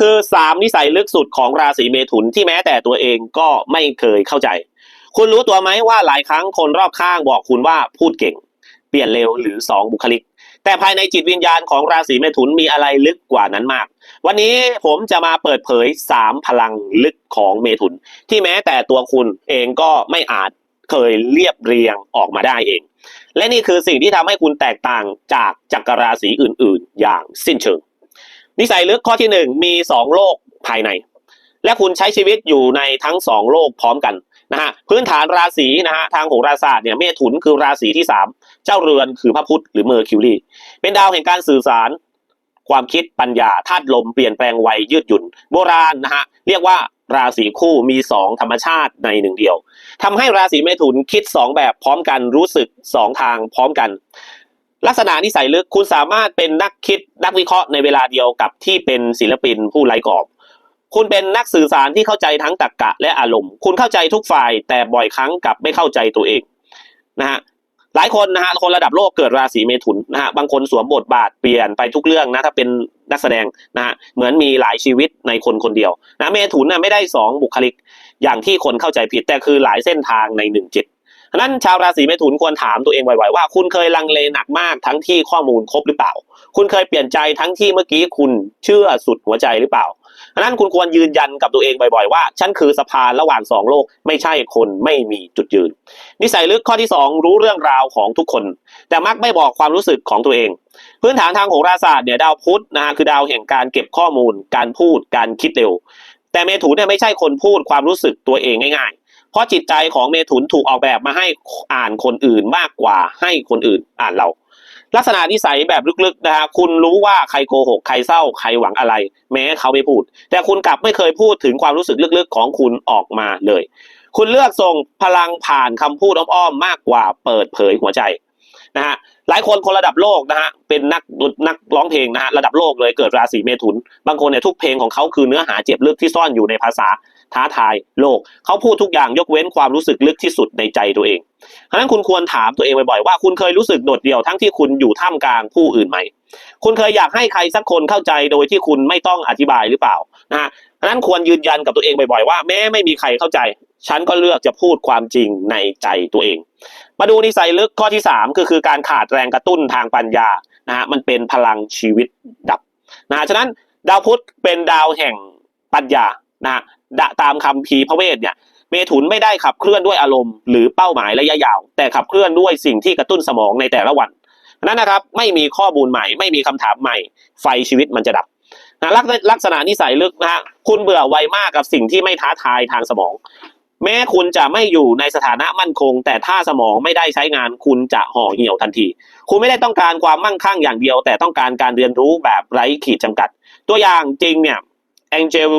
คือ 3 นิสัยลึกสุดของราศีเมถุนที่แม้แต่ตัวเองก็ไม่เคยเข้าใจ คุณรู้ตัวไหมว่าหลายครั้งคนรอบข้างบอกคุณว่าพูดเก่ง เปลี่ยนเร็วหรือ 2 บุคลิก แต่ภายในจิตวิญญาณของราศีเมถุนมีอะไรลึกกว่านั้นมาก วันนี้ผมจะมาเปิดเผย 3 พลังลึกของเมถุน ที่แม้แต่ตัวคุณเองก็ไม่อาจเคยเรียบเรียงออกมาได้เอง และนี่คือสิ่งที่ทำให้คุณแตกต่างจากจักรราศีอื่น ๆ อย่างสิ้นเชิง นิสัยลึกข้อที่หนึ่งมีสองโลกภายใน และคุณใช้ชีวิตอยู่ในทั้งสองโลกพร้อมกันนะฮะพื้นฐานราศีนะฮะทางโหราศาสตร์เนี่ยเมถุนคือราศีที่สามเจ้าเรือนคือพระพุธหรือเมอร์คิวรีเป็นดาวแห่งการสื่อสาร ความคิดปัญญาธาตุลมเปลี่ยนแปลงไวยืดหยุ่น โบราณนะฮะเรียกว่าราศีคู่มีสองธรรมชาติในหนึ่งเดียวทำให้ราศีเมถุนคิดสองแบบพร้อมกันรู้สึกสองทางพร้อมกัน ลักษณะนิสัยลึกคุณสามารถเป็นนักคิดนักวิเคราะห์ในเวลาเดียวกับที่เป็นศิลปินผู้ไร้กรอบ คุณเป็นนักสื่อสารที่เข้าใจทั้งตรรกะและอารมณ์ คุณเข้าใจทุกฝ่าย แต่บ่อยครั้งกลับไม่เข้าใจตัวเองนะฮะหลายคนนะฮะคนระดับโลกเกิดราศีเมถุนนะฮะบางคนสวมบทบาทเปลี่ยนไปทุกเรื่องนะถ้าเป็นนักแสดงนะฮะเหมือนมีหลายชีวิตในคนคนเดียวนะเมถุนนะไม่ได้สองบุคลิกอย่างที่คนเข้าใจผิดแต่คือหลายเส้นทางในหนึ่งจิต ฉะนั้นชาวราศีเมถุนควรถามตัวเองบ่อยๆว่าคุณเคยลังเลหนักมากทั้งที่ข้อมูลครบหรือเปล่า คุณเคยเปลี่ยนใจทั้งที่เมื่อกี้คุณเชื่อสุดหัวใจหรือเปล่าฉะนั้นคุณควรยืนยันกับตัวเองบ่อยๆ ว่าฉันคือสะพานระหว่างสองโลก ไม่ใช่คนไม่มีจุดยืน นิสัยลึกข้อที่สองรู้เรื่องราวของทุกคน แต่มักไม่บอกความรู้สึกของตัวเอง พื้นฐานทางโหราศาสตร์เนี่ยดาวพุธนะฮะคือดาวแห่งการเก็บข้อมูล การพูดการคิดเร็ว แต่เมถุนเนี่ยไม่ใช่คนพูดความรู้สึกตัวเองง่าย เพราะจิตใจของเมถุนถูกออกแบบมาให้อ่านคนอื่นมากกว่าให้คนอื่นอ่านเรา ลักษณะนิสัยแบบลึกๆนะฮะคุณรู้ว่าใครโกหกใครเศร้าใครหวังอะไร แม้เขาไม่พูด แต่คุณกลับไม่เคยพูดถึงความรู้สึกลึกๆของคุณออกมาเลย คุณเลือกส่งพลังผ่านคำพูดอ้อมๆมากกว่าเปิดเผยหัวใจนะฮะหลายคนคนระดับโลกนะฮะเป็นนักนักร้องเพลงนะฮะระดับโลกเลยเกิดราศีเมถุน บางคนเนี่ยทุกเพลงของเขาคือเนื้อหาเจ็บลึกที่ซ่อนอยู่ในภาษา ท้าทายโลก เขาพูดทุกอย่างยกเว้นความรู้สึกลึกที่สุดในใจตัวเองฉะนั้นคุณควรถามตัวเองบ่อยๆว่าคุณเคยรู้สึกโดดเดี่ยวทั้งที่คุณอยู่ท่ามกลางผู้อื่นไหม คุณเคยอยากให้ใครสักคนเข้าใจโดยที่คุณไม่ต้องอธิบายหรือเปล่านะฮะฉะนั้นควรยืนยันกับตัวเองบ่อยๆว่าแม้ไม่มีใครเข้าใจ ฉันก็เลือกจะพูดความจริงในใจตัวเอง มาดูนิสัยลึกข้อที่3ก็คือการขาดแรงกระตุ้นทางปัญญานะฮะมันเป็นพลังชีวิตดับนะฮะฉะนั้นดาวพุธเป็นดาวแห่งปัญญานะฮะ ดะตามคำพีพระเวทเนี่ยเมถุนไม่ได้ขับเคลื่อนด้วยอารมณ์หรือเป้าหมายระยะยาว แต่ขับเคลื่อนด้วยสิ่งที่กระตุ้นสมองในแต่ละวันนั้นนะครับ ไม่มีข้อมูลใหม่ ไม่มีคำถามใหม่ ไฟชีวิตมันจะดับนะลลักษณะนิสัยลึกนะฮะคุณเบื่อไวมากกับสิ่งที่ไม่ท้าทายทางสมอง แม้คุณจะไม่อยู่ในสถานะมั่นคง แต่ถ้าสมองไม่ได้ใช้งาน คุณจะห่อเหี่ยวทันที คุณไม่ได้ต้องการความมั่งคั่งอย่างเดียว แต่ต้องการการเรียนรู้แบบไร้ขีดจำกัด ตัวอย่างจริงเนี่ยแองเจล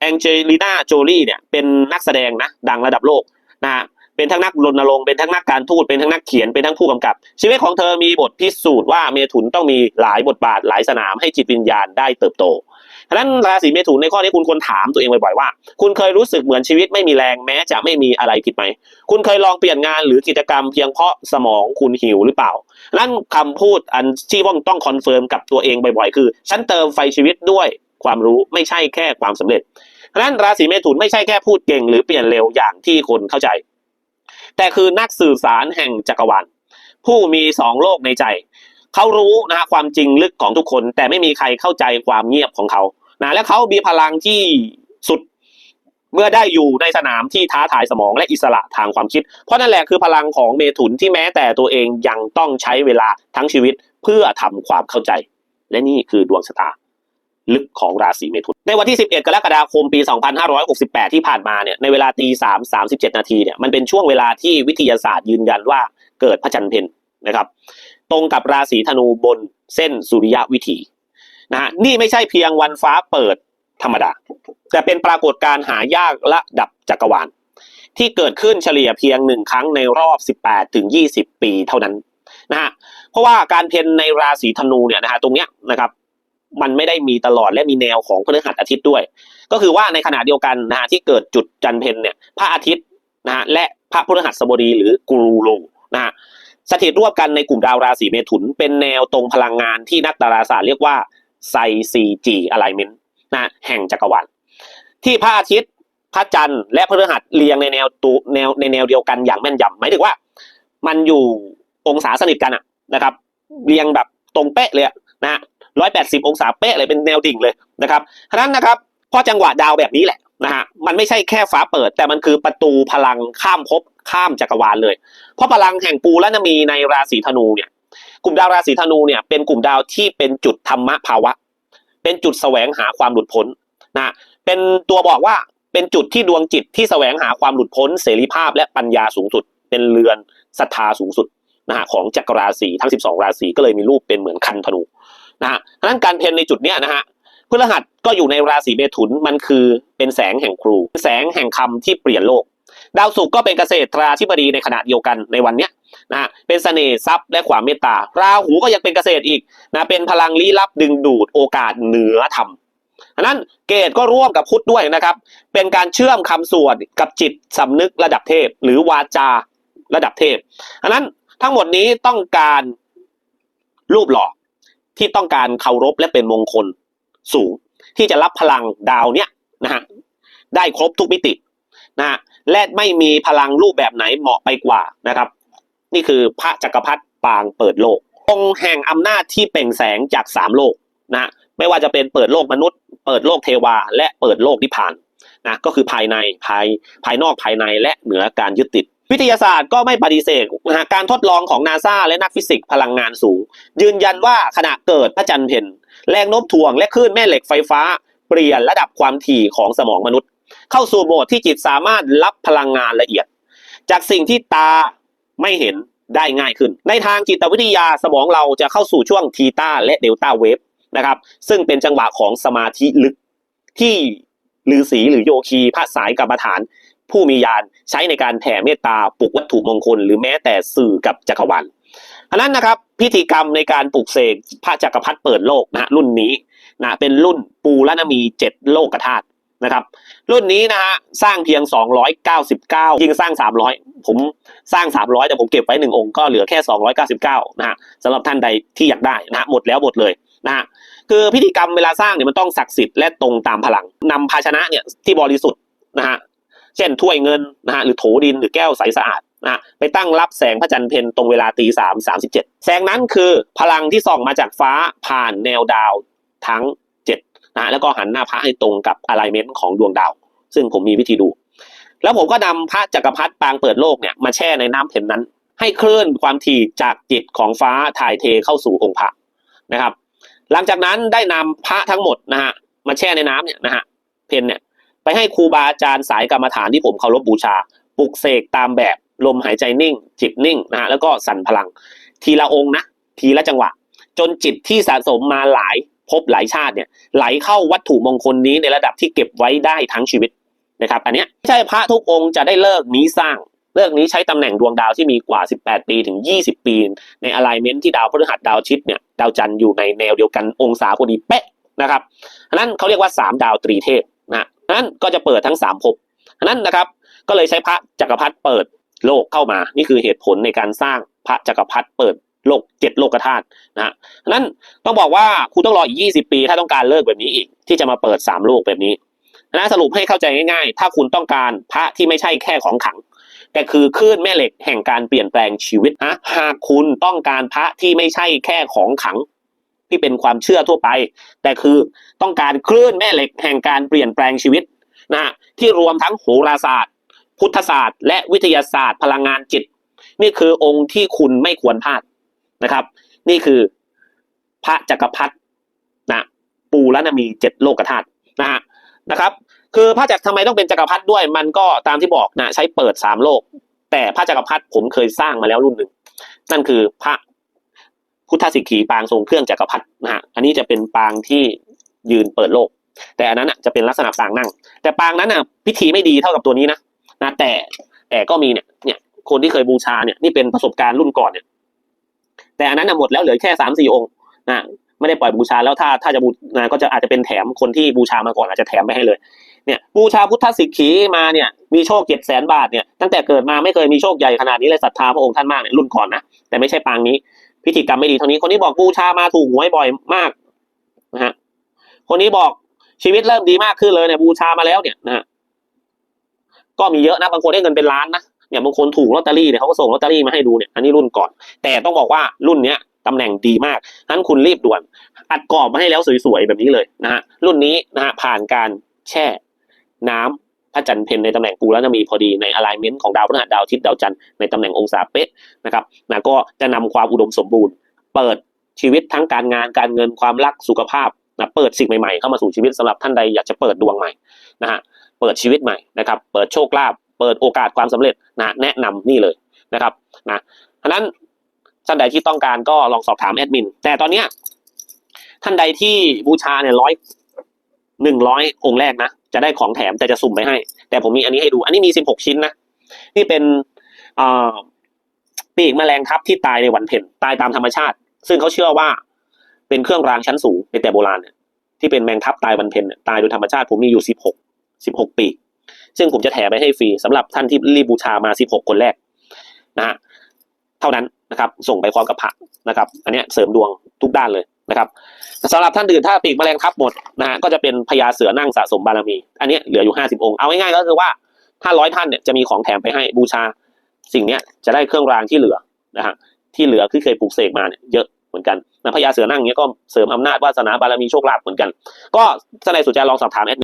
แองเจลิน่าโจลี่เนี่ยเป็นนักแสดงนะดังระดับโลกนะฮะเป็นทั้งนักรณรงค์เป็นทั้งนักการทูตเป็นทั้งนักเขียนเป็นทั้งผู้กำกับ ชีวิตของเธอมีบทพิสูจน์ว่าเมถุนต้องมีหลายบทบาทหลายสนามให้จิตวิญญาณได้เติบโตฉะนั้นราศีเมถุนในข้อนี้คุณควรถามตัวเองบ่อยๆว่า คุณเคยรู้สึกเหมือนชีวิตไม่มีแรงแม้จะไม่มีอะไรผิดไหม คุณเคยลองเปลี่ยนงานหรือกิจกรรมเพียงเพราะสมองคุณหิวหรือเปล่านั่นคำพูดอันที่ว่องต้องคอนเฟิร์มกับตัวเองบ่อยๆ คือ ฉันเติมไฟชีวิตด้วย ความรู้ไม่ใช่แค่ความสำเร็จฉะนั้นราศีเมถุนไม่ใช่แค่พูดเก่งหรือเปลี่ยนเร็วอย่างที่คนเข้าใจ แต่คือนักสื่อสารแห่งจักรวาลผู้มีสองโลกในใจ เขารู้นะฮะความจริงลึกของทุกคน แต่ไม่มีใครเข้าใจความเงียบของเขานะและเขามีพลังที่สุดเมื่อได้อยู่ในสนามที่ท้าทายสมองและอิสระทางความคิด เพราะนั่นแหละคือพลังของเมถุนที่แม้แต่ตัวเองยังต้องใช้เวลาทั้งชีวิตเพื่อทำความเข้าใจ และนี่คือดวงชะตา ลึกของราศีเมถุน ในวันที่ 11 กรกฎาคมปี 2568 ที่ผ่านมาเนี่ยในเวลาตี3 37 นาทีเนี่ยมันเป็นช่วงเวลาที่วิทยาศาสตร์ยืนยันว่าเกิดพระจันทร์เพนนะครับ ตรงกับราศีธนูบนเส้นสุริยะวิถีนะฮะนี่ไม่ใช่เพียงวันฟ้าเปิดธรรมดา แต่เป็นปรากฏการณ์หายากระดับจักรวาล ที่เกิดขึ้นเฉลี่ยเพียงหนึ่งครั้งในรอบ 18ถึง20 ปีเท่านั้นนะฮะเพราะว่าการเพนในราศีธนูเนี่ยนะฮะตรงเนี้ยนะครับ มันไม่ได้มีตลอดและมีแนวของพฤหัสอาทิตย์ด้วย ก็คือว่าในขณะเดียวกันนะฮะที่เกิดจุดจันเพนเนี่ยพระอาทิตย์นะฮะและพระพฤหัสบดีหรือกูรูโลนะฮะสถิตร่วมกันในกลุ่มดาวราศีเมถุน เป็นแนวตรงพลังงานที่นักดาราศาสตร์เรียกว่าไซซีจีอะไลเมนต์นะแห่งจักรวาลที่พระอาทิตย์พระจันทร์และพฤหัสเรียงในแนวตูแนวในแนวเดียวกันอย่างแม่นยำหมายถึงว่า มันอยู่องศาสนิทกันอะนะครับ เรียงแบบตรงเป๊ะเลยอะนะ ฮะร้อยแปดสิบองศาเป๊ะเลยเป็นแนวดิ่งเลยนะครับฉะนั้นนะครับเพราะจังหวะดาวแบบนี้แหละนะฮะมันไม่ใช่แค่ฟ้าเปิด แต่มันคือประตูพลังข้ามภพข้ามจักรวาลเลย เพราะพลังแห่งปูและนมีในราศีธนูเนี่ยกลุ่มดาวราศีธนูเนี่ยเป็นกลุ่มดาวที่เป็นจุดธรรมะภาวะ เป็นจุดแสวงหาความหลุดพ้นนะเป็นตัวบอกว่าเป็นจุดที่ดวงจิตที่แสวงหาความหลุดพ้น เสรีภาพและปัญญาสูงสุด เป็นเรือนศรัทธาสูงสุดนะฮะของจักรราศีทั้ง 12 ราศีก็เลยมีรูปเป็นเหมือนคันธนู นะฮะฉะนั้นการเพนในจุดเนี้ยนะฮะพฤหัสก็อยู่ในราศีเมถุนมันคือเป็นแสงแห่งครู แสงแห่งคำที่เปลี่ยนโลก ดาวศุกร์ก็เป็นเกษตราธิบดีในขณะเดียวกันในวันเนี้ยนะฮะเป็นเสน่ห์ทรัพย์และความเมตตา ราหูก็ยังเป็นเกษตรอีกนะเป็นพลังลี้ลับดึงดูดโอกาสเหนือธรรมอันนั้นเกตก็ร่วมกับพุทธด้วยนะครับ เป็นการเชื่อมคำสวดกับจิตสำนึกระดับเทพ หรือวาจาระดับเทพอันนั้นทั้งหมดนี้ต้องการรูปหล่อ ที่ต้องการเคารพและเป็นมงคลสูง ที่จะรับพลังดาวเนี้ยนะฮะได้ครบทุกมิตินะฮะและไม่มีพลังรูปแบบไหนเหมาะไปกว่านะครับ นี่คือพระจักรพรรดิปางเปิดโลกองค์แห่งอำนาจที่เปล่งแสงจากสามโลกนะฮะไม่ว่าจะเป็นเปิดโลกมนุษย์ เปิดโลกเทวา และเปิดโลกนิพพานนะก็คือภายในภายภายนอกภายในและเหนือการยึดติด วิทยาศาสตร์ก็ไม่ปฏิเสธนะฮะการทดลองของนาซาและนักฟิสิกส์พลังงานสูง ยืนยันว่าขณะเกิดพระจันทร์เพนแรงโน้มถ่วงและคลื่นแม่เหล็กไฟฟ้า เปลี่ยนระดับความถี่ของสมองมนุษย์ เข้าสู่โหมดที่จิตสามารถรับพลังงานละเอียด จากสิ่งที่ตาไม่เห็นได้ง่ายขึ้น ในทางจิตวิทยาสมองเราจะเข้าสู่ช่วงทีตาและเดลต้าเวฟนะครับซึ่งเป็นจังหวะของสมาธิลึกที่ฤาษีหรือโยคีพระสายกรรมฐาน ผู้มียานใช้ในการแผ่เมตตาปลุกวัตถุมงคล หรือแม้แต่สื่อกับจักรวาลอันนั้นนะครับพิธีกรรมในการปลุกเสกพระจักรพรรดิเปิดโลกนะฮะรุ่นนี้นะเป็นรุ่นปูและนมีเจ็ดโลกธาตุนะครับ รุ่นนี้นะฮะสร้างเพียง 299 ยิ่งสร้าง 300 ผมสร้าง 300 แต่ผมเก็บไว้หนึ่งองค์ก็เหลือแค่ 299 นะฮะสำหรับท่านใดที่อยากได้นะฮะหมดแล้วหมดเลยนะฮะคือพิธีกรรมเวลาสร้างเนี่ยมันต้องศักดิ์สิทธิ์และตรงตามพลังนำภาชนะเนี่ยที่บริสุทธิ์นะฮะ ช่นถ้วยเงินนะฮะหรือโถดินหรือแก้วใสสะอาดนะไปตั้งรับแสงพระจันทร์เพนตรงเวลาตีสามสามสิบเจ็ดแสงนั้นคือพลังที่ส่องมาจากฟ้าผ่านแนวดาวทั้งเจ็ดนะฮะแล้วก็หันหน้าพระให้ตรงกับอะไลเมนต์ของดวงดาว ซึ่งผมมีวิธีดู แล้วผมก็นำพระจักรพรรดิปางเปิดโลกเนี่ยมาแช่ในน้ำเพนนั้น ให้คลื่นความถี่จากจิตของฟ้าถ่ายเทเข้าสู่องค์พระนะครับ หลังจากนั้นได้นำพระทั้งหมดนะฮะมาแช่ในน้ำเนี่ยนะฮะเพนเนี่ย ไปให้ครูบาอาจารย์สายกรรมฐานที่ผมเคารพบูชาปลุกเสกตามแบบลมหายใจนิ่ง จิตนิ่งนะฮะแล้วก็สั่นพลัง ทีละองค์นะทีละจังหวะ จนจิตที่สะสมมาหลายภพหลายชาติเนี่ยไหลเข้าวัตถุมงคลนี้ในระดับที่เก็บไว้ได้ทั้งชีวิตนะครับ อันเนี้ยไม่ใช่พระทุกองค์จะได้เลิกนี้สร้างเลิกนี้ใช้ตำแหน่งดวงดาวที่มีกว่า 18 ปีถึง 20 ปี ในอะไลเมนต์ที่ดาวพฤหัสดาวชิดเนี่ยดาวจันทร์อยู่ในแนวเดียวกันองศาพอดีเป๊ะนะครับอันนั้นเขาเรียกว่า 3 ดาวตรีเทพนะ นั้นก็จะเปิดทั้ง3ภพนั้นนะครับ ก็เลยใช้พระจักรพรรดิเปิดโลกเข้ามา นี่คือเหตุผลในการสร้างพระจักรพรรดิเปิดโลกเจ็ดโลกธาตุนะฮะนั้นต้องบอกว่าคุณต้องรออีก20ปี ถ้าต้องการเลิกแบบนี้อีก ที่จะมาเปิด3โลกแบบนี้นะสรุปให้เข้าใจง่ายๆ ถ้าคุณต้องการพระที่ไม่ใช่แค่ของขัง แต่คือคลื่นแม่เหล็กแห่งการเปลี่ยนแปลงชีวิตนะหากคุณต้องการพระที่ไม่ใช่แค่ของขัง ที่เป็นความเชื่อทั่วไป แต่คือต้องการคลื่นแม่เหล็กแห่งการเปลี่ยนแปลงชีวิตนะฮะที่รวมทั้งโหราศาสตร์ พุทธศาสตร์ และวิทยาศาสตร์ พลังงานจิต นี่คือองค์ที่คุณไม่ควรพลาดนะครับ นี่คือพระจักรพรรดินะปูและนามีเจ็ดโลกธาตุนะฮะนะครับคือพระจักรทำไมต้องเป็นจักรพรรดิด้วยมันก็ตามที่บอกนะใช้เปิดสามโลก แต่พระจักรพรรดิผมเคยสร้างมาแล้วรุ่นหนึ่งนั่นคือพระ พุทธสิกขีปางทรงเครื่องจักรพรรดินะฮะอันนี้จะเป็นปางที่ยืนเปิดโลก แต่อันนั้นอะจะเป็นลักษณะปางนั่ง แต่ปางนั้นอะพิธีไม่ดีเท่ากับตัวนี้นะนะแต่แต่ก็มีเนี่ยเนี่ยคนที่เคยบูชาเนี่ยนี่เป็นประสบการณ์รุ่นก่อนเนี่ย แต่อันนั้นน่ะหมดแล้วเหลือแค่สามสี่องค์นะไม่ได้ปล่อยบูชาแล้วถ้าถ้าจะบูนะก็จะอาจจะเป็นแถมคนที่บูชามาก่อนอาจจะแถมไปให้เลยเนี่ยบูชาพุทธสิกขีมาเนี่ยมีโชคเจ็ดแสนบาทเนี่ยตั้งแต่เกิดมาไม่เคยมีโชคใหญ่ขนาดนี้เลยศรัทธาพระองค์ท่านมากเนี่ยรุ่นก่อนนะแต่ไม่ใช่ปางนี้ พิธีกรรมไม่ดีเท่านี้ คนนี้บอกบูชามาถูกหวยบ่อยมากนะฮะคนนี้บอกชีวิตเริ่มดีมากขึ้นเลยเนี่ยบูชามาแล้วเนี่ยนะฮะก็มีเยอะนะบางคนได้เงินเป็นล้านนะเนี่ยบางคนถูกลอตเตอรี่เนี่ยเขาก็ส่งลอตเตอรี่มาให้ดูเนี่ยอันนี้รุ่นก่อน แต่ต้องบอกว่ารุ่นเนี้ยตำแหน่งดีมากนั้นคุณรีบด่วน อัดกรอบมาให้แล้วสวยๆแบบนี้เลยนะฮะรุ่นนี้นะฮะผ่านการแช่น้ำ พระจันทร์เพนในตำแหน่งกูแล้วจะมีพอดีใน alignment ของดาวพฤหัสดาวทิตย์ดาวจันทร์ในตำแหน่งองศาเป๊ะนะครับนะก็จะนำความอุดมสมบูรณ์ เปิดชีวิตทั้งการงานการเงินความรักสุขภาพนะเปิดสิ่งใหม่ๆเข้ามาสู่ชีวิตสำหรับท่านใดอยากจะเปิดดวงใหม่นะฮะเปิดชีวิตใหม่นะครับ เปิดโชคลาภเปิดโอกาสความสำเร็จนะแนะนำนี่เลยนะครับนะฉะนั้นท่านใดที่ต้องการก็ลองสอบถามแอดมินแต่ตอนเนี้ยท่านใดที่บูชาเนี่ยร้อยหนึ่งร้อยองค์แรกนะ จะได้ของแถมแต่จะสุ่มไปให้ แต่ผมมีอันนี้ให้ดู อันนี้มีสิบหกชิ้นนะ นี่เป็นปีกแมลงทับที่ตายในวันเพ็ญตายตามธรรมชาติ ซึ่งเขาเชื่อว่าเป็นเครื่องรางชั้นสูงในแต่โบราณเนี่ยที่เป็นแมงทับตายวันเพ็ญตายโดยธรรมชาติผมมีอยู่สิบหกสิบหกปีกซึ่งผมจะแถมไปให้ฟรีสำหรับท่านที่รีบบูชามาสิบหกคนแรกนะฮะเท่านั้นนะครับ ส่งไปพร้อมกับพระนะครับ อันนี้เสริมดวง ทุกด้านเลยนะครับสำหรับท่านอื่นถ้าปีกแมลงทับหมดนะฮะก็จะเป็นพญาเสือนั่งสะสมบารมี อันนี้เหลืออยู่ห้าสิบองค์ เอาง่ายๆก็คือว่าถ้าร้อยท่านเนี่ยจะมีของแถมไปให้บูชา สิ่งเนี้ยจะได้เครื่องรางที่เหลือนะฮะที่เหลือที่เคยปลูกเสกมาเนี่ยเยอะเหมือนกันนะพญาเสือนั่งเนี้ยก็เสริมอำนาจวาสนาบารมีโชคลาภเหมือนกัน ก็ท่านใดสนใจลองสอบถามแอดมิน